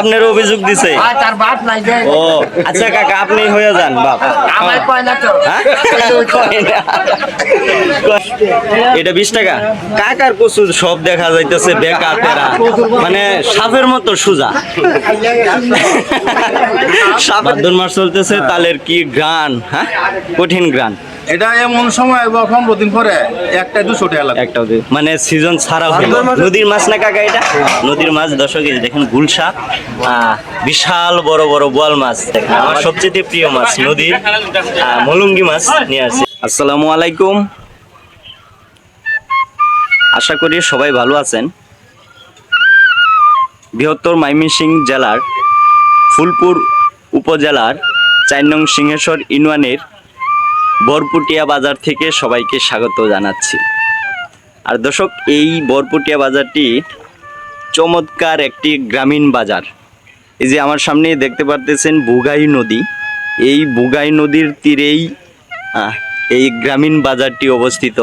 আপনার অভিযোগ দিছে। আর তার বাপ নাই যে। ও আচ্ছা কাকা আপনি হয়ে যান বাপ। তো? হ্যাঁ? এটা বিশ টাকা। কাকার কচু সব দেখা যাইতেছে বেকা তেরা মানে সাপের মতো সোজা। সাপের মাস চলতেছে তালের কি গ্রান হ্যাঁ? কঠিন গ্রান। এটা এমন সময় বা পনেরো দিন পরে একটা দুশো টাকা একটা মানে সিজন ছাড়া নদীর মাছ না কাকা এটা? নদীর মাছ এই যে দেখেন গুলশা আহ, বিশাল বড় বড় বোয়াল মাছ। দেখেন, আমার সবচেয়ে প্রিয় মাছ নদীর মলঙ্গি মাছ নিয়ে আসছি। আসসালামু আলাইকুম। আশা করি সবাই ভালো আছেন। বৃহত্তর মাইমিসিং জেলার ফুলপুর উপজেলার চার নং সিংহেশ্বর ইউনিয়নের বরপুটিয়া বাজার থেকে সবাইকে স্বাগত জানাচ্ছি। আর দর্শক, এই বরপুটিয়া বাজারটি চমৎকার একটি গ্রামীণ বাজার। এই যে আমার সামনে দেখতে পারতেছেন বুগাই নদী। এই বুগাই নদীর তীরেই এই গ্রামীণ বাজারটি অবস্থিত,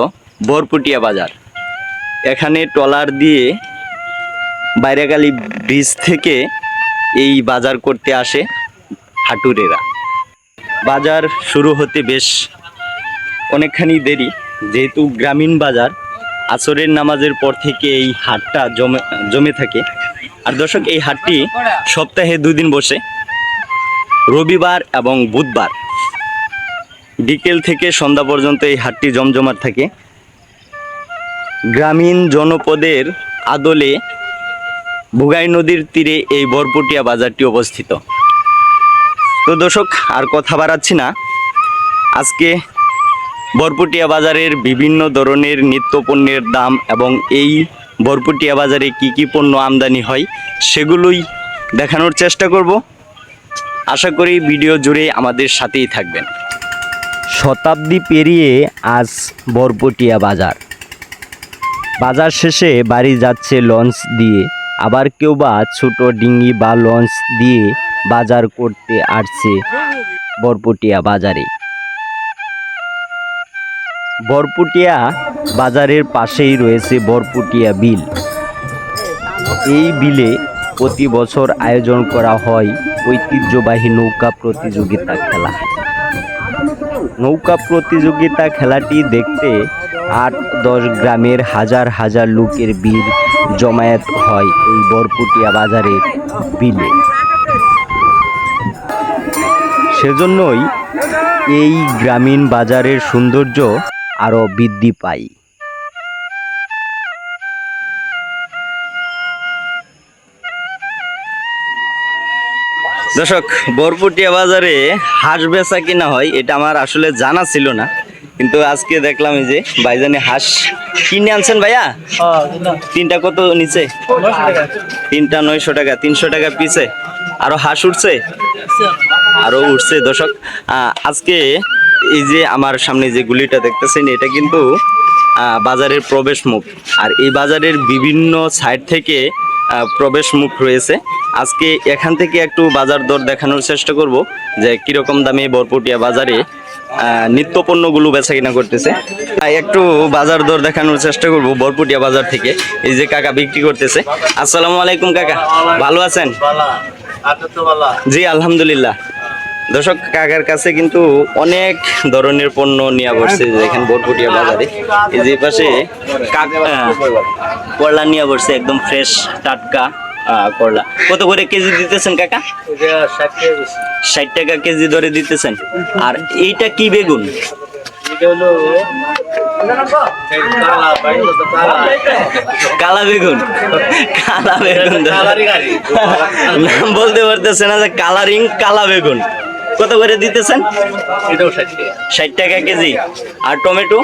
বরপুটিয়া বাজার। এখানে ট্রলার দিয়ে বাইরেকালি ব্রিজ থেকে এই বাজার করতে আসে হাটুরেরা। বাজার শুরু হতে বেশ অনেকখানি দেরি। যেহেতু গ্রামীণ বাজার, আসরের নামাজের পর থেকে এই হাটটা জমে জমে থাকে। আর দর্শক, এই হাটটি সপ্তাহে দুদিন বসে। রবিবার এবং বুধবার। বিকেল থেকে সন্ধ্যা পর্যন্ত এই হাটটি জমজমাট থাকে। গ্রামীণ জনপদের আদলে বুগাই নদীর তীরে এই বরপুটিয়া বাজারটি অবস্থিত। তো দর্শক, আর কথা বাড়াচ্ছি না। আজকে বরপুটিয়া বাজারের বিভিন্ন ধরনের নিত্য পণ্যের দাম এবং এই বরপুটিয়া বাজারে কি কি পণ্য আমদানি হয়, সেগুলোই দেখানোর চেষ্টা করব। আশা করি ভিডিও জুড়ে আমাদের সাথেই থাকবেন। শতাব্দী পেরিয়ে আজ বরপুটিয়া বাজার। বাজার শেষে বাড়ি যাচ্ছে লঞ্চ দিয়ে। আবার কেউ বা ছোট ডিঙ্গি বা লঞ্চ দিয়ে বাজার করতে আসছে বরপুটিয়া বাজারে। বরপুটিয়া বাজারের পাশেই রয়েছে বরপুটিয়া বিল। এই বিলে প্রতি বছর আয়োজন করা হয় ঐতিহ্যবাহী নৌকা প্রতিযোগিতা খেলা। নৌকা প্রতিযোগিতা খেলাটি দেখতে আট, দশ গ্রামের হাজার হাজার লোকের ভিড় জমায়েত হয় এই বরপুটিয়া বাজারের বিলে। সেজন্যই এই গ্রামীণ বাজারের সৌন্দর্য আরও বৃদ্ধি পায়। দর্শক, বরপুটিয়া বাজারে হাঁস বেচা কিনা হয়, এটা আমার আসলে জানা ছিল না। কিন্তু আজকে দেখলাম যে ভাইজানে হাঁস কিনে আনছেন ভাইয়া? তিনটা কত নিচে? তিনটা নয়শো টাকা, তিনশো টাকা পিছে আরও হাঁস উঠছে? আরও উঠছে, দর্শক। আজকে এই যে আমার সামনে যে গুলিটা দেখতেছেন এটা কিন্তু আহ, বাজারের প্রবেশ মুখ আর এই বাজারের বিভিন্ন সাইড থেকে প্রবেশ মুখ রয়েছে। আজকে এখান থেকে একটু বাজার দর দেখানোর চেষ্টা করব যে কীরকম দামে বরপুটিয়া বাজারে আহ, নিত্য পণ্যগুলো বেচা কিনা করতেছে একটু বাজার দর দেখানোর চেষ্টা করব বরপুটিয়া বাজার থেকে। এই যে কাকা বিক্রি করতেছে। আসসালামু আলাইকুম কাকা ভালো আছেন? জি আলহামদুলিল্লাহ। দর্শক কাকার কাছে কিন্তু অনেক ধরনের পণ্য নিয়ে বসছে যেখানে বরপুটিয়া বাজারে। এই যে পাশে করলা নিয়ে বসছে একদম ফ্রেশ টাটকা করলা। কত করে কেজি দিতেছেন কাকা? ষাট টাকা কেজি ধরে দিতেছেন। আর এইটা কি বেগুন? কালা বেগুন। কালা বেগুন নাম বলতে পারতেছে না যে কালারিং কালা বেগুন। কত করে দিতেছেন? ষাট টাকা। কেজি। আর টমেটো?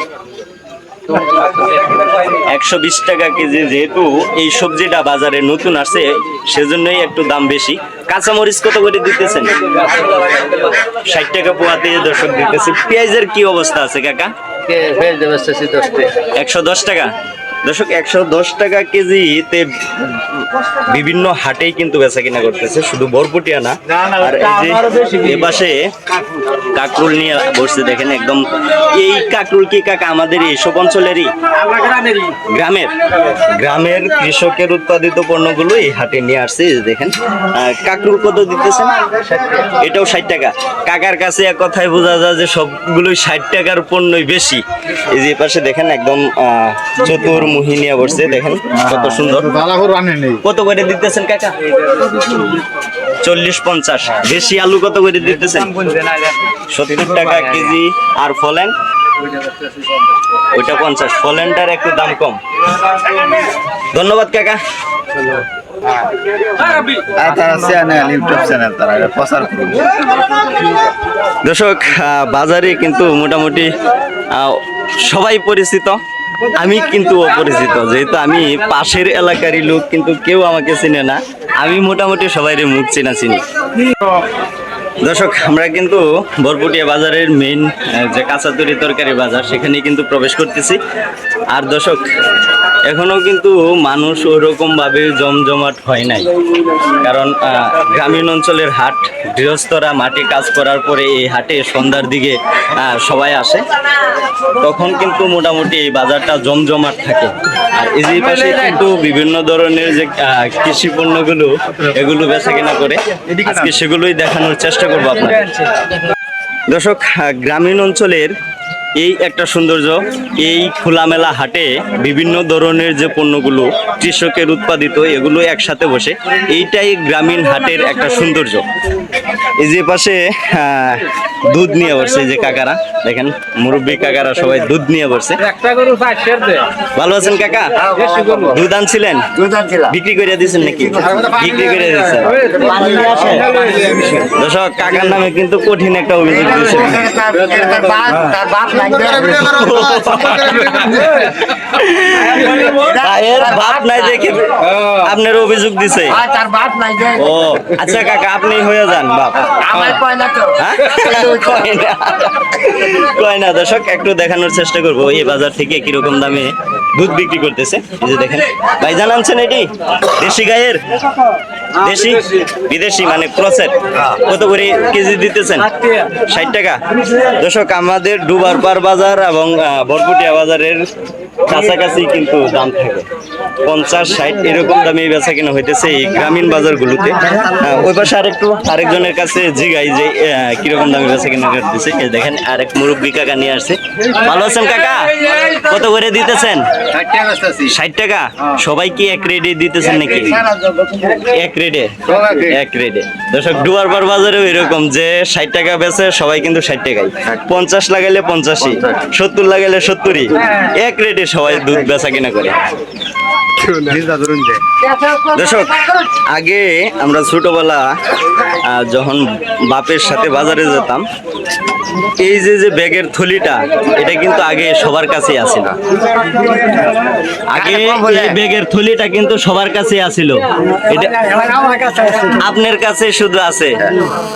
একশো বিশ টাকা কেজি। যেহেতু এই সবজিটা বাজারে নতুন আসছে সেজন্যই একটু দাম বেশি। কাঁচামরিচ কত করে দিতেছেন? ষাট টাকা পোয়াতে দর্শক দিতেছে। পেঁয়াজের কি অবস্থা আছে কাকা? একশো দশ টাকা? দর্শক একশো দশ টাকা কেজি কেজিতে বিভিন্ন হাটেই কিন্তু বেচা কিনা করতেছে শুধু বরপুটিয়া না। আর এই যে এ পাশে কাকরুল নিয়ে বসছে দেখেন একদম এই কাকরুল কি কাকা আমাদের এইসব অঞ্চলেরই? গ্রামের। গ্রামের কৃষকের উৎপাদিত পণ্যগুলো এই হাটে নিয়ে আসছে দেখেন। কাকরুল কত দিতেছেন? এটাও ষাট টাকা। কাকার কাছে এক কথায় বোঝা যায় যে সবগুলোই ষাট টাকার পণ্যই বেশি। এই যে পাশে দেখেন একদম চতুর মুহিনিয়া বসছে দেখেন কত সুন্দর। কত করে দিতেছেন কাকা? চল্লিশ পঞ্চাশ। বেশি আলু কত করে দিতেছেন? সত্তর টাকা কেজি। আর ফলেন? ওইটা পঞ্চাশ। ফলেনটার একটু দাম কম। ধন্যবাদ কাকা। করবে। দর্শক বাজারে কিন্তু মোটামুটি সবাই পরিচিত। আমি কিন্তু অপরিচিত, যেহেতু আমি পাশের এলাকারই লোক, কিন্তু কেউ আমাকে চিনে না। আমি মোটামুটি সবাইরে মুখ চেনা চিনি। দর্শক, আমরা কিন্তু বরপুটিয়া বাজারের মেইন যে কাঁচা তরি তরকারি বাজার সেখানে কিন্তু প্রবেশ করতেছি। আর দর্শক এখনও কিন্তু মানুষ ওরকম ভাবে জমজমাট হয় নাই। কারণ গ্রামীণ অঞ্চলের হাট, গৃহস্থরা মাটি কাজ করার পরে এই হাটে সন্ধ্যার দিকে সবাই আসে। তখন কিন্তু মোটামুটি এই বাজারটা জমজমাট থাকে। আর এই পাশে কিন্তু বিভিন্ন ধরনের যে কৃষি পণ্যগুলো, এগুলো বেচা কেনা করে সেগুলোই দেখানোর চেষ্টা করব আপনাকে দর্শক গ্রামীণ অঞ্চলের এই একটা সৌন্দর্য এই খোলামেলা হাটে বিভিন্ন ধরনের যে পণ্যগুলো কৃষকের উৎপাদিত এগুলো একসাথে বসে এইটাই গ্রামীণ হাটের একটা সৌন্দর্য। এই যে পাশে দুধ নিয়ে বসছে যে কাকারা দেখেন মুরব্বী কাকারা সবাই দুধ নিয়ে বসছে একটা গরু পাঁচশের দে। ভালো আছেন কাকা? দুধ আনছিলেন? বিক্রি করে দিয়েছেন নাকি? বিক্রি করে দিয়েছেন। দর্শক কাকার নামে কিন্তু কঠিন একটা অভিযোগ দিয়েছে বাপ নাই দেখে আপনার অভিযোগ দিছে। তার বাপ লাগবে ও আচ্ছা কাকা আপনি হয়ে যান বাপ। আমার কয় না তো? হ্যাঁ? কয় না। দর্শক একটু দেখানোর চেষ্টা করব। এই বাজার থেকে কীরকম দামে দুধ বিক্রি করতেছে। এই যে দেখেন ভাইজান আনছেন এটি দেশি গায়ের দেশি? বিদেশি মানে ক্রসের কত করে কেজি দিতেছেন? ষাট টাকা। দর্শক আমাদের ডুবার পার বাজার এবং বরপুটিয়া বাজারের কাছাকাছি কিন্তু দাম থাকে। পঞ্চাশ ষাট এরকম দামে বেচা কিনা হইতেছে এই গ্রামীণ বাজারগুলোতে। ওই পাশে আরেকটু আরেকজনের কাছে জিগাই যে কীরকম দামে বেচা কিনা করতেছে। এই দেখেন আরেক মুরব্বী কাকা নিয়ে আসছে। ভালো আছেন কাকা? কত করে দিতেছেন? ষাট টাকা সবাই কি এক রেডি দিতেছেন নাকি? এক রেডে এক রেডে দর্শক ডুয়ারবার বাজারেও এরকম যে ষাট টাকা বেচে সবাই কিন্তু ষাট টাকাই পঞ্চাশ লাগাইলে পঞ্চাশি। সত্তর লাগাইলে সত্তরই। এক রেটে সবাই দুধ বেচা কিনা করে। দর্শক আগে আমরা ছোটবেলা যখন বাপের সাথে বাজারে যেতাম এই যে যে ব্যাগের থলিটা এটা কিন্তু আগে সবার কাছেই আছিল। আগে ব্যাগের থলিটা কিন্তু সবার কাছে আছিল। এটা আপনার কাছে শুধু আছে।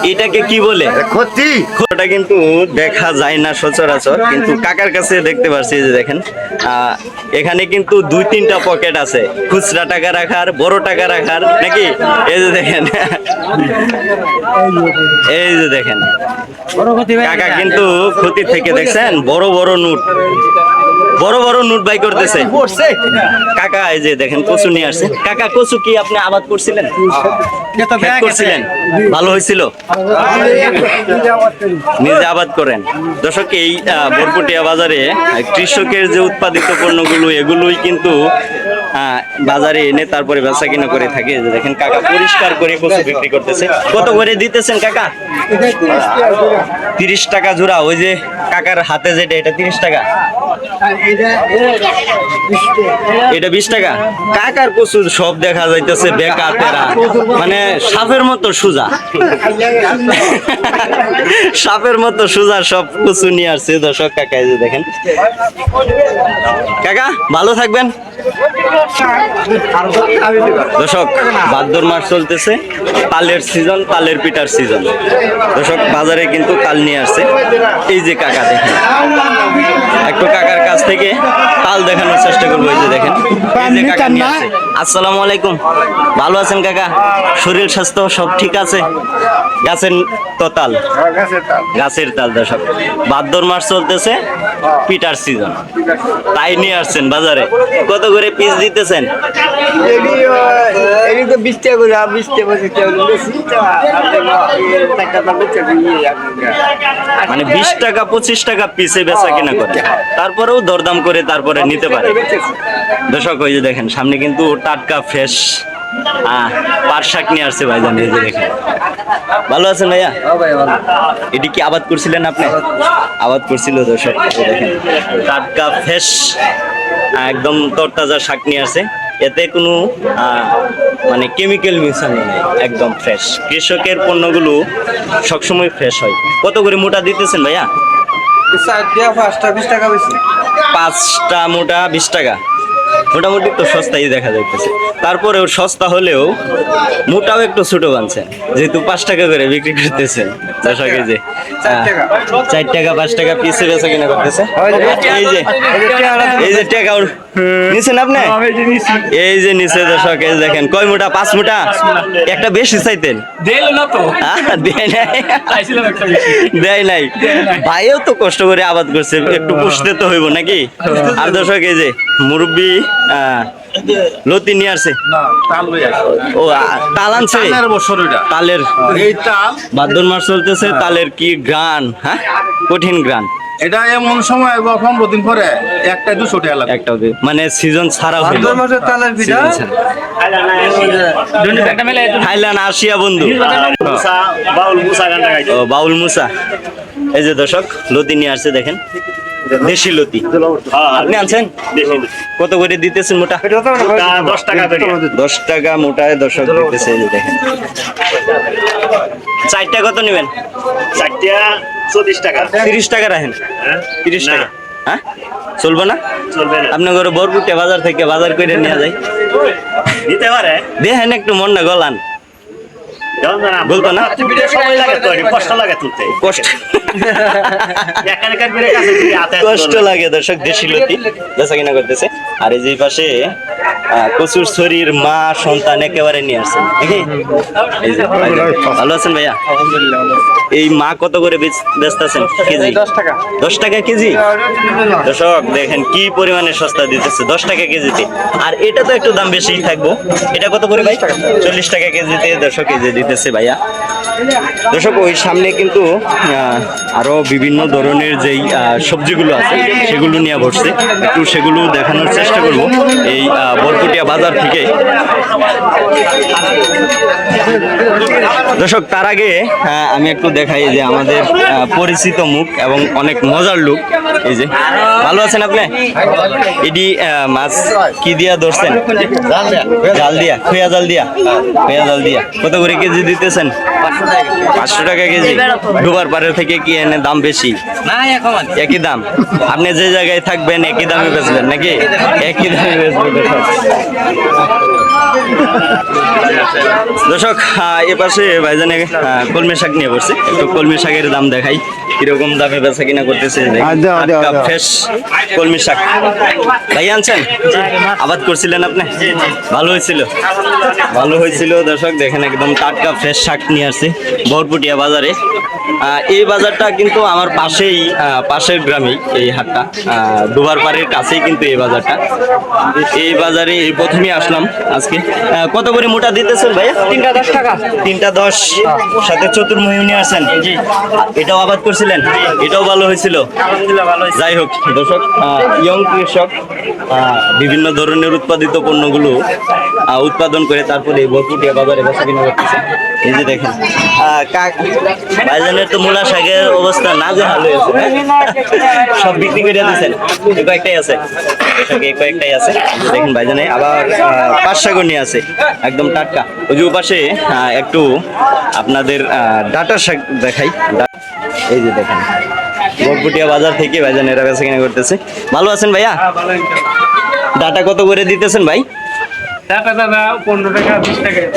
এটাকে কি বলে? ক্ষতি। ওটা কিন্তু দেখা যায় না সচরাচর কিন্তু কাকার কাছে দেখতে পাচ্ছি যে দেখেন আহ, এখানে কিন্তু দুই তিনটা পকেট আছে খুচরা টাকা রাখার বড় টাকা রাখার নাকি? এই যে দেখেন এই যে দেখেন। কাকা কিন্তু ক্ষতি থেকে দেখছেন বড় বড় নোট বড় বড় নোট বাই করতেছে। কাকা এই যে দেখেন কচু নিয়ে আসছে। কাকা কচু কি আপনি আবাদ করছিলেন? করছিলেন? ভালো হয়েছিল? নিজে আবাদ করেন। দর্শক এই বরপুটিয়া বাজারে কৃষকের যে উৎপাদিত পণ্যগুলো এগুলোই কিন্তু বাজারে এনে তারপরে বেচা কিনা করে থাকে। দেখেন কাকা পরিষ্কার করে কচু বিক্রি করতেছে। কত করে দিতেছেন কাকা? তিরিশ টাকা জোড়া। ওই যে কাকার হাতে যেটা, এটা তিরিশ টাকা। এটা বিশ টাকা। কাকার কচু সব দেখা যাইতেছে বেকা তেরা। মানে সাপের মতো সোজা। সাপের মতো সোজা সব কচু নিয়ে আসছে। দর্শক কাকা দেখেন। কাকা, ভালো থাকবেন। দর্শক ভাদ্র মাস চলতেছে। পালের সিজন পালের পিঠার সিজন দর্শক, বাজারে কিন্তু তাল নিয়ে আসছে। এই যে কাকা দেখেন। একটু কাকার কাছ থেকে তাল দেখানোর চেষ্টা করব এই যে দেখেন। আসসালামু আলাইকুম। ভালো আছেন কাকা? শরীর স্বাস্থ্য সব ঠিক আছে? গাছের তো তাল? গাছের তাল দর্শক ভাদ্র মাস চলতেছে পিঠার সিজন তাই নিয়ে আসছেন বাজারে। কত করে পিস দিতেছেন? মানে বিশ টাকা পঁচিশ টাকা পিসে বেচা কিনা করে। তারপরেও দরদাম করে তারপরে নিতে পারে। দর্শক ওই যে দেখেন সামনে কিন্তু টাটকা ফ্রেশ পাট শাক নিয়ে আসছে ভাইজান এই যে দেখেন। ভালো আছেন ভাইয়া? এটি কি আবাদ করছিলেন আপনি? আবাদ করছিল দর্শক দেখেন টাটকা ফ্রেশ একদম তরতাজা শাক নিয়ে আসে এতে কোনো মানে কেমিক্যাল মিশানো নেই একদম ফ্রেশ কৃষকের পণ্যগুলো সবসময় ফ্রেশ হয়। কত করে মোটা দিতেছেন ভাইয়া? পাঁচটা মোটা বিশ টাকা। মোটামুটি তো সস্তাই দেখা যাইতেছে। তারপরেও সস্তা হলেও মোটাও একটু ছোট বানছেন যেহেতু পাঁচ টাকা করে বিক্রি করতেছেন দর্শকে যে আহ, চার টাকা। পাঁচ টাকা পিসে বেচা কিনা করতেছে। এই যে এই যে টাকা নিছেন আপনি? এই যে নিচে দর্শক এই দেখেন কয় মোটা? পাঁচ মোটা? একটা বেশি চাইতেন। দেয় নাই। ভাইও তো কষ্ট করে আবাদ করছে একটু পুষতে তো হইব নাকি? আর দর্শক এই যে মুরব্বী আহ, লতি নিয়ে আসছে। হয়ে ও তাল আনছে? তালের তালের। এই তাল ভাদ্র মাস চলতেছে তালের কি গান হ্যাঁ? কঠিন গান এটা এমন সময় বা পনেরো দিন পরে একটা দুশো টাকা লাগে একটা মানে সিজন ছাড়া ছাড়া। একটা মেলে থাইল্যান্ড আসিয়া বন্ধু। ও বাউল মুসা। এই যে দর্শক লতি নিয়ে আসছে দেখেন। দেশি লতি। আপনি আনছেন? কত করে দিতেছেন মোটা? দশ টাকা দশ টাকা মোটায় দর্শক দিতেছে দেখেন। চারটা কত নেবেন? চারটা চল্লিশ টাকা। তিরিশ টাকা রাখেন। তিরিশ টাকা। হ্যাঁ? চলবে না? চলবে না। আপনার ঘরে বরপুটে বাজার থেকে বাজার করে নিয়ে যায় দিতে পারে। দেখেন একটু মন না গলান। বলতো না? সময় লাগে তো কষ্ট লাগে তুলতে। কষ্ট। লাগে দর্শক দেশি লতি বেচা কিনা করতেছে। আর এই যে পাশে কচুর শরীর মা সন্তান একেবারে নিয়ে আসছেন। ভালো আছেন ভাইয়া? এই মা কত করে বেচতেছেন কেজি? দশ টাকা। কেজি? দর্শক দেখেন কি পরিমাণে সস্তা দিতেছে। দশ টাকা কেজিতে। আর এটা তো একটু দাম বেশি থাকব। এটা কত করে ভাই? চল্লিশ টাকা কেজিতে দর্শক কেজি দিতেছে ভাইয়া। দর্শক ওই সামনে কিন্তু আরও বিভিন্ন ধরনের যেই সবজিগুলো আছে সেগুলো নিয়ে বসছে। একটু সেগুলো দেখানোর চেষ্টা করব। এই আহ, বরকুটিয়া বাজার থেকে দর্শক, তার আগে আমি একটু দেখাই যে আমাদের পরিচিত মুখ এবং অনেক মজার লুক। এই যে, ভালো আছেন আপনি? এটি মাছ কি দিয়া ধরছেন? জাল দিয়া, খুয়া জাল দিয়া, খুয়া জাল দিয়া। কত করে কেজি দিতেছেন? পাঁচশো টাকা কেজি। ডুবার পাড়ের থেকে কি এনে দাম বেশি? একই দাম। আপনি যে জায়গায় থাকবেন, একই দামে বেচবেন নাকি? একই দামে বেচবেন দর্শক। এ পাশে ভাইজানে আহ, কলমি শাক নিয়ে বসছে। একটু কলমি শাকের দাম দেখাই কীরকম দামে বেচা কিনা করতেছে। ফ্রেশ কলমি শাক। ভাই আনছেন? আবাদ করছিলেন আপনি? ভালো হয়েছিল। ভালো হয়েছিল দর্শক দেখেন একদম টাটকা ফ্রেশ শাক নিয়ে আসছে বরপুটিয়া বাজারে। এই বাজারটা কিন্তু আমার পাশেই পাশের গ্রামেই এই হাটটা। আহ, ডুবার পাড়ের কাছেই কিন্তু এই বাজারটা। এই বাজারে এই প্রথমেই আসলাম আজকে। কত করে মোটা দিতেছেন ভাইয়া? তিনটা দশ টাকা। তিনটা দশ সাথে চতুর্মুখী নিয়ে আসেন জি। এটাও আবাদ করছিলেন? এটাও ভালো হয়েছিল? যাই হোক দর্শক ইয়ং কৃষক আহ, বিভিন্ন ধরনের উৎপাদিত পণ্যগুলো উৎপাদন করে তারপরে এই বরপুটিয়া বাজারে বেচা কিনা করতেছে। এই যে দেখেন ভাইজানের তো মূলা শাকের অবস্থা না যে ভালো আছে সব বিক্রি করে দিয়েছেন। এই কয়েকটাই আছে। এই কয়েকটাই আছে। দেখেন ভাইজানে আবার পাঁচ শাকও নিয়ে আছে। একদম টাটকা। ওই যে পাশে একটু আপনাদের ডাটা শাক দেখাই। এই যে দেখেন বরপুটিয়া বাজার থেকে ভাইজান এরা বেচা কিনা করতেছে। ভালো আছেন ভাইয়া? ডাটা কত করে দিতেছেন ভাই?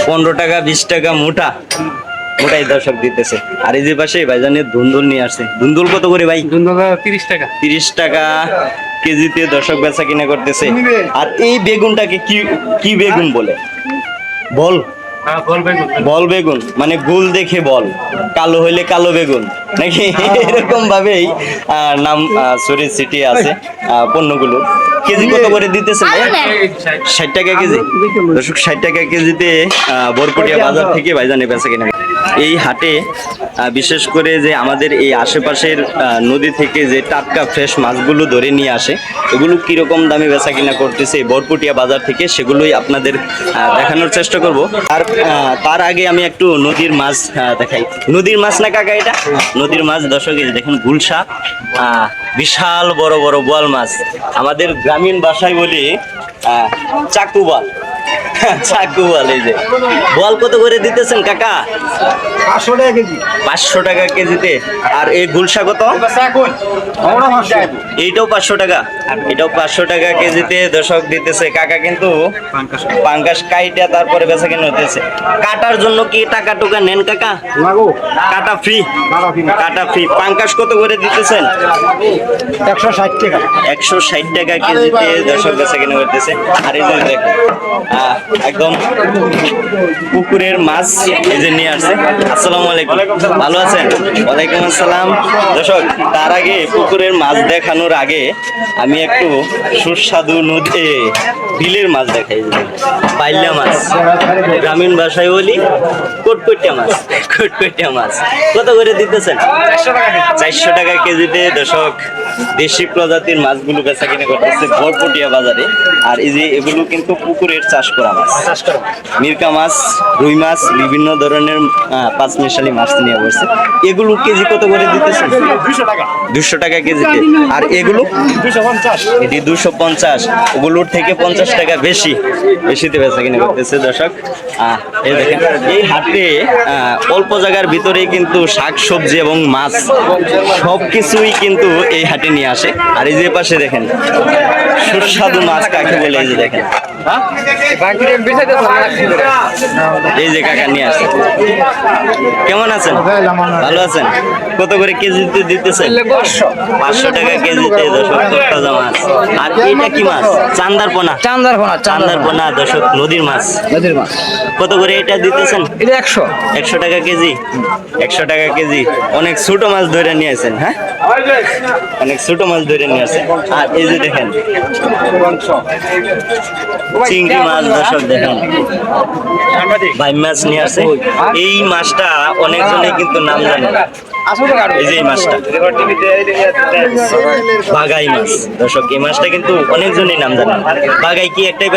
পনেরো টাকা বিশ টাকা। মোটা। মোটাই দর্শক দিতেছে। আর এই যে পাশে ভাইজানের ধুন্দুল নিয়ে আসছে। ধুন্দুল কত করে ভাই? ধুন্দুল তিরিশ টাকা। তিরিশ টাকা কেজিতে দর্শক বেচা কিনা করতেছে। আর এই বেগুনটাকে কি কি বেগুন বলে? বল। বল বেগুন। মানে গুল দেখে বল। কালো হইলে কালো বেগুন নাকি? এরকম ভাবেই নাম সরি সিটি আছে পণ্যগুলো। কেজি কত করে দিতেছে ষাট টাকা কেজি। দর্শক ষাট টাকা কেজিতে বরকটিয়া বাজার থেকে ভাইজানে বেচা কিনা। এই হাটে বিশেষ করে যে আমাদের এই আশেপাশের আহ, নদী থেকে যে টাটকা ফ্রেশ মাছগুলো ধরে নিয়ে আসে এগুলো কীরকম দামে বেচা কিনা করতেছে বরপুটিয়া বাজার থেকে সেগুলোই আপনাদের আহ, দেখানোর চেষ্টা করব। আর তার আগে আমি একটু নদীর মাছ দেখাই। নদীর মাছ না কাকা এটা? নদীর মাছ দর্শক দেখেন গুলশা। বিশাল বড় বড় বোয়াল মাছ। আমাদের গ্রামীণ বাসায় বলি আহ, চাকুবাল চাকুবাল এই যে। বল কত করে দিতেছেন কাকা? পাঁচশো টাকা কেজিতে। আর এই গুলশা কত? এইটাও পাঁচশো টাকা। এটাও পাঁচশো টাকা কেজিতে দর্শক দিতেছে। কাকা কিন্তু পাঙ্কাশ। কাইটা তারপরে বেচা কেন হতেছে কাটার জন্য কি টাকা টুকা নেন কাকা? কাটা ফ্রি। কাটা ফ্রি। পাঙ্কাশ কত করে দিতেছেন? একশো ষাট টাকা। একশো ষাট টাকা কেজিতে দর্শক বেচা কেনা করতেছে আর এই দেখুন একদম পুকুরের মাছ এই যে নিয়ে আসছে। আসসালামু আলাইকুম। ভালো আছেন? ওয়ালাইকুম আসসালাম। দর্শক, তার আগে পুকুরের মাছ দেখানোর আগে আমি একটু সুস্বাদু নদী বিলের মাছ দেখাই। পাইলা মাছ, গ্রামীণ ভাষায় বলি কোটকটিয়া মাছ। কোটকটিয়া মাছ। কত করে দিতেছেন? চারশো টাকা কেজিতে, দর্শক, দেশি প্রজাতির মাছগুলো বেচা কিনে করতেছে ভরপুটিয়া বাজারে। আর এই যে এগুলো কিন্তু পুকুরের চাষ করা মিরকা মাছ রুই মাছ বিভিন্ন ধরনের পাঁচ মিশালি মাছ নিয়ে বসছে এগুলো কেজি কত করে দিতেছে দুশো টাকা। কেজিতে। আর এগুলো? এটি দুশো পঞ্চাশ। ওগুলোর থেকে পঞ্চাশ টাকা বেশি। বেশিতে বেচা কিনে করতেছে দর্শক। আহ, এই দেখেন এই হাটে আহ, অল্প জায়গার ভিতরেই কিন্তু শাক সবজি এবং মাছ সব কিছুই কিন্তু এই হাটে নিয়ে আসে। আর এই যে পাশে দেখেন সুস্বাদু মাছ কাকে বলে এই যে দেখেন। এই যে কাকা নিয়ে আসছে। কেমন আছেন? ভালো আছেন? কত করে কেজিতে দিতেছেন? পাঁচশো। টাকা কেজিতে দর্শক তাজা মাছ আর এটা কি মাছ? চান্দার পোনা? চান্দার ফোনা চান্দার পোনা দর্শক নদীর মাছ। নদীর মাছ। কত করে এটা দিতেছেন? এটা একশো। একশো টাকা কেজি? একশো টাকা কেজি। অনেক ছোট মাছ ধরে নিয়ে আসেন হ্যাঁ? অনেক ছোট মাছ ধরে নিয়ে আসেন। আর এই যে দেখেন চিংড়ি মাছ দর্শক দেখেন। ভাই মাছ নিয়ে আসে এই মাছটা অনেকজনে কিন্তু নাম জানে। মাছ। দর্শক, এই মাছটা কিন্তু নাম কি একটাই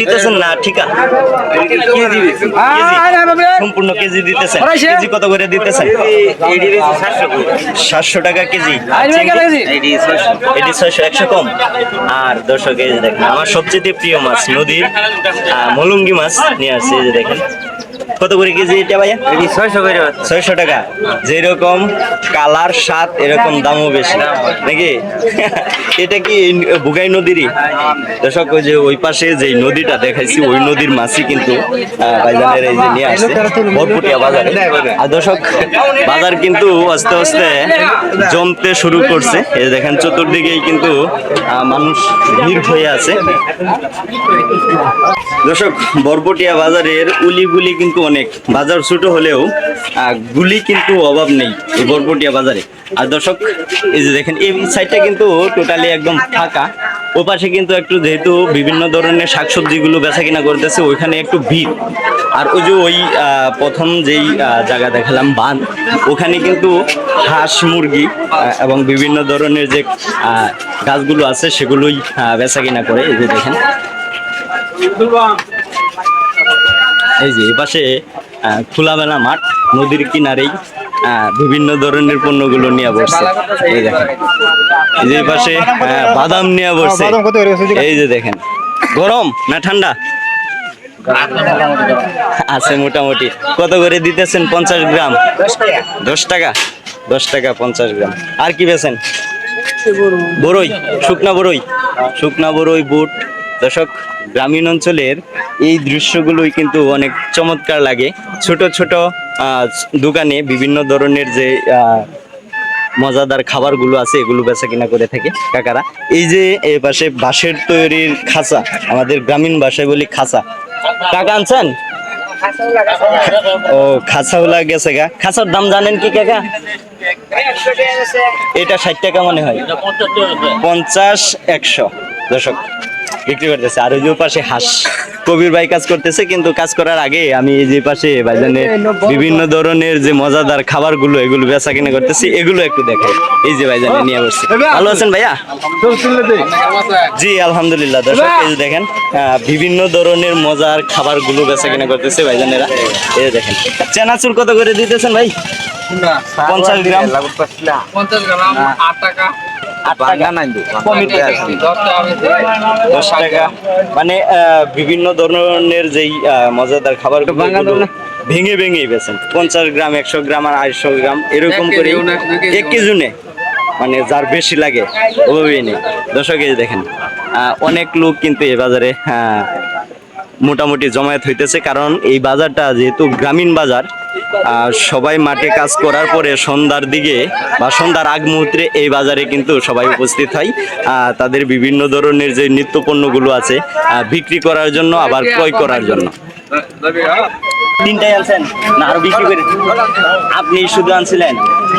দিতেছেন না সম্পূর্ণ কেজি দিতেছেন। কেজি কত করে দিতেছেন? সাতশো টাকা কেজি। এটি ছয়শো, একশো কম। আর দর্শক দেখেন, আমার সবচেয়ে প্রিয় মাছ নদীর মলঙ্গি মাছ নিয়ে আসছে দেখেন। কত করে কেজি এটা ভাইয়া? ছয়শো করে ছয়শো টাকা। যেরকম কালার স্বাদ এরকম দামও বেশি। নাকি? এটা কি বুগাই নদীরই? দর্শক ওই যে ওই পাশে যে নদীটা দেখাইছি ওই নদীর মাছই কিন্তু ভাইজানের এই যে নিয়ে আসছে ভরপুটিয়া বাজারে। আর দর্শক বাজার কিন্তু আস্তে আস্তে জমতে শুরু করছে। এই দেখেন চতুর্দিকেই কিন্তু মানুষ ভিড় হয়ে আছে। দর্শক বরবটিয়া বাজারের উলি গুলি কিন্তু অনেক বাজার ছোট হলেও গুলি কিন্তু অভাব নেই এই বরবটিয়া বাজারে। আর দর্শক, এই যে দেখেন, এই সাইডটা কিন্তু টোটালি একদম ফাঁকা। ও পাশে কিন্তু একটু যেহেতু বিভিন্ন ধরনের শাকসবজিগুলো বেচা কিনা করতেছে, ওইখানে একটু ভিড়। আর ওই যে ওই প্রথম যেই জায়গা দেখালাম বান ওখানে কিন্তু হাঁস, মুরগি এবং বিভিন্ন ধরনের যে গাছগুলো আছে, সেগুলোই বেচা কিনা করে। এই যে দেখেন। এই যে এপাশে আহ, খোলামেলা মাঠ নদীর কিনারেই আহ, বিভিন্ন ধরনের পণ্যগুলো নিয়ে বসছে। এই দেখেন। এই যে পাশে বাদাম নিয়ে বসছে। এই যে দেখেন। গরম না ঠান্ডা? আছে মোটামুটি। কত করে দিতেছেন? পঞ্চাশ গ্রাম? দশ টাকা। দশ টাকা পঞ্চাশ গ্রাম। আর কি বেছেন বরই শুকনা বরই শুকনা বরই বুট। দর্শক, গ্রামীণ অঞ্চলের এই দৃশ্যগুলোই কিন্তু অনেক চমৎকার লাগে। ছোট ছোট দোকানে বিভিন্ন ধরনের যে মজাদার খাবারগুলো আছে, এগুলো বেচা কিনা করে থাকে কাকারা। এই যে, এ পাশে বাঁশের তৈরির খাঁচা, আমাদের গ্রামীণ ভাষায় বলি খাঁচা। কাকা আনছেন? ও খাঁচাওলা গেছে গা। খাঁচার দাম জানেন কি কাকা? এটা ষাট টাকা মনে হয়। পঞ্চাশ, একশো। দর্শক বিক্রি করতেছে। আর ওই যে পাশে হাঁস। কবির ভাই কাজ করতেছে কিন্তু কাজ করার আগে আমি এই যে পাশে ভাইজানের বিভিন্ন ধরনের যে মজাদার খাবারগুলো এগুলো বেচা কিনা করতেছি। এগুলো একটু দেখাই। এই যে ভাইজানে নিয়ে বসছি। ভালো আছেন ভাইয়া? জি আলহামদুলিল্লাহ। দর্শক এই যে দেখেন আহ, বিভিন্ন ধরনের মজার খাবারগুলো বেচা কিনা করতেছে ভাইজানেরা। এই যে দেখেন। চেনাচুর কত করে দিতেছেন ভাই? পঞ্চাশ গ্রাম। পঞ্চাশ গ্রাম আট টাকা। মানে বিভিন্ন ধরনের যেই মজাদার খাবার ভেঙে ভেঙে বেছেন পঞ্চাশ গ্রাম একশো গ্রাম আর আড়াইশো গ্রাম এরকম করে এক কেজি নে মানে যার বেশি লাগে ওভাবেই নেই। দর্শক দেখেন আহ, অনেক লোক কিন্তু এ বাজারে আহ, মোটামুটি জমায়েত হইতেছে, কারণ এই বাজারটা যেহেতু গ্রামীণ বাজার সবাই মাঠে কাজ করার পরে সন্ধ্যার দিকে বা সন্ধ্যার আগ মুহূর্তে এই বাজারে কিন্তু সবাই উপস্থিত হয়। তাদের বিভিন্ন ধরনের যে নিত্য পণ্যগুলো আছে বিক্রি করার জন্য, আবার ক্রয় করার জন্য। তিনটাই আনছেন? না, আরও বিক্রি করে। আপনি শুধু আনছিলেন?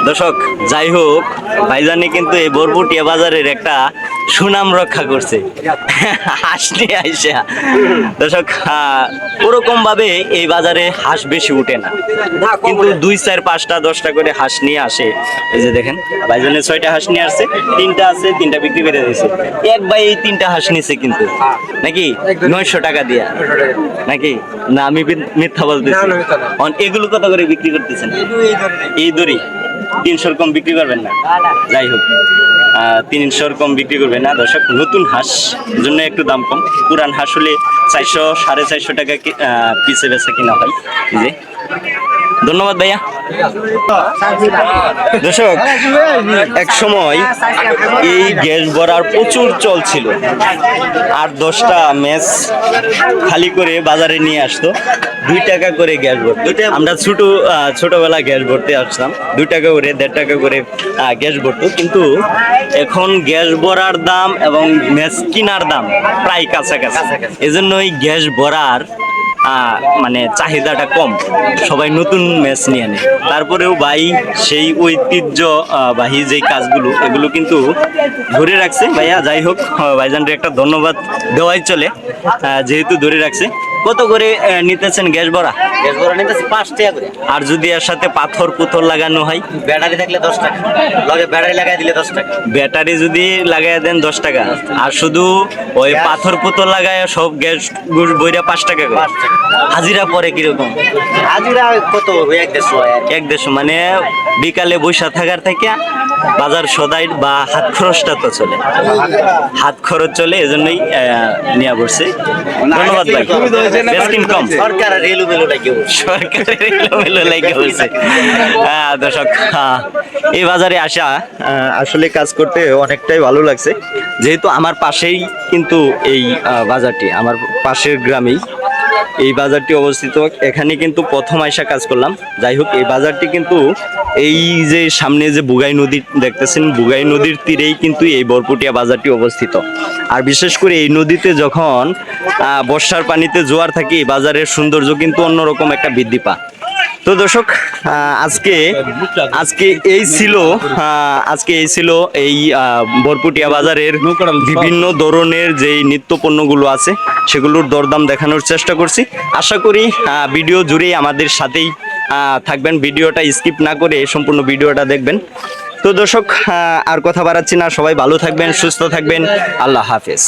দর্শক, যাই হোক, ভাইজানে কিন্তু এই বরবটিয়া বাজারের একটা সুনাম রক্ষা করছে। হাসনি আইসা। দর্শক ওরকম ভাবে এই বাজারে হাঁস বেশি উঠে না। কিন্তু দুই চার পাঁচটা দশটা করে হাঁস নিয়ে আসে। এই যে দেখেন ভাইজানের ছয়টা হাঁস নিয়ে আসছে তিনটা আছে তিনটা বিক্রি করে দিয়েছে। এক ভাই এই তিনটা হাঁস নিছে কিন্তু। নাকি? নয়শো টাকা দিয়া। নাকি? না আমি মিথ্যা বলতেছি। অন- এগুলো কত করে বিক্রি করতেছেন? এই দড়ি। তিনশোর কম বিক্রি করবেন না। যাই হোক। তিনশোর কম বিক্রি করবে না। দর্শক, নতুন হাঁস, জন্য একটু দাম কম। পুরান হাঁস হলে চারশো, সাড়ে চারশো টাকা পিসে বেচা কিনা হয়। যে ধন্যবাদ ভাইয়া। দর্শক, এক সময় এই গ্যাস ভরার প্রচুর চল ছিল। আর দশটা মেস খালি করে বাজারে নিয়ে আসতো। দুই টাকা করে গ্যাস ভরতো। আমরা ছোট ছোটবেলা গ্যাস ভরতে আসতাম। দুই টাকা করে, দেড় টাকা করে গ্যাস ভরতো। কিন্তু এখন গ্যাস ভরার দাম এবং ম্যাচ কিনার দাম প্রায় কাছাকাছি। এজন্যই গ্যাস ভরার মানে চাহিদাটা কম। সবাই নতুন ম্যাচ নিয়ে আনে তারপরেও ভাই সেই ঐতিহ্য আহ, বাহী যে কাজগুলো এগুলো কিন্তু ধরে রাখছে। ভাইয়া যাই হোক ভাইজানরে একটা ধন্যবাদ দেওয়াই চলে। যেহেতু ধরে রাখছে। কত করে নিতেছেন গ্যাস ভরা? গ্যাস ভরা নিতেছে পাঁচ টাকা করে। আর যদি এর সাথে পাথর পুথর লাগানো হয়? ব্যাটারি থাকলে দশ টাকা। লগে ব্যাটারি লাগাই দিলে দশ টাকা। ব্যাটারি যদি লাগাই দেন দশ টাকা। আর শুধু ওই পাথর পুথর লাগায় সব গ্যাস বইরা পাঁচ টাকা করে? হাজিরা পরে কীরকম? হাজিরা কত এক দেড়শো এক দেশ মানে বিকালে বৈশা থাকার থেকে বাজার সদাই বা হাত খরচটা তো চলে। হাত খরচ। চলে এজন্যই নিয়ে বসছে ধন্যবাদ ভাই। বেশ কম সরকার এলোমেলো লাগে হ্যাঁ দর্শক এই বাজারে আসা আহ, আসলে কাজ করতে অনেকটাই ভালো লাগছে। যেহেতু আমার পাশেই কিন্তু এই আহ, বাজারটি আমার পাশের গ্রামেই। এই বাজারটি অবস্থিত। এখানে কিন্তু প্রথম আয়সা কাজ করলাম। যাই হোক, এই বাজারটি কিন্তু এই যে সামনে যে বুগাই নদী দেখতেছেন, বুগাই নদীর তীরেই কিন্তু এই বরপুটিয়া বাজারটি অবস্থিত। আর বিশেষ করে এই নদীতে যখন বর্ষার পানিতে জোয়ার থাকে, এই বাজারের সৌন্দর্য কিন্তু অন্যরকম একটা বৃদ্ধি পা তো দর্শক আজকে আজকে এই ছিল আজকে এই ছিল এই বরপুটিয়া বাজারের বিভিন্ন ধরনের যেই নিত্য পণ্যগুলো আছে, সেগুলোর দরদাম দেখানোর চেষ্টা করছি। আশা করি ভিডিও জুড়েই আমাদের সাথেই থাকবেন। ভিডিওটা স্কিপ না করে সম্পূর্ণ ভিডিওটা দেখবেন। তো দর্শক আর কথা বাড়াচ্ছি না। সবাই ভালো থাকবেন, সুস্থ থাকবেন। আল্লাহ হাফেজ।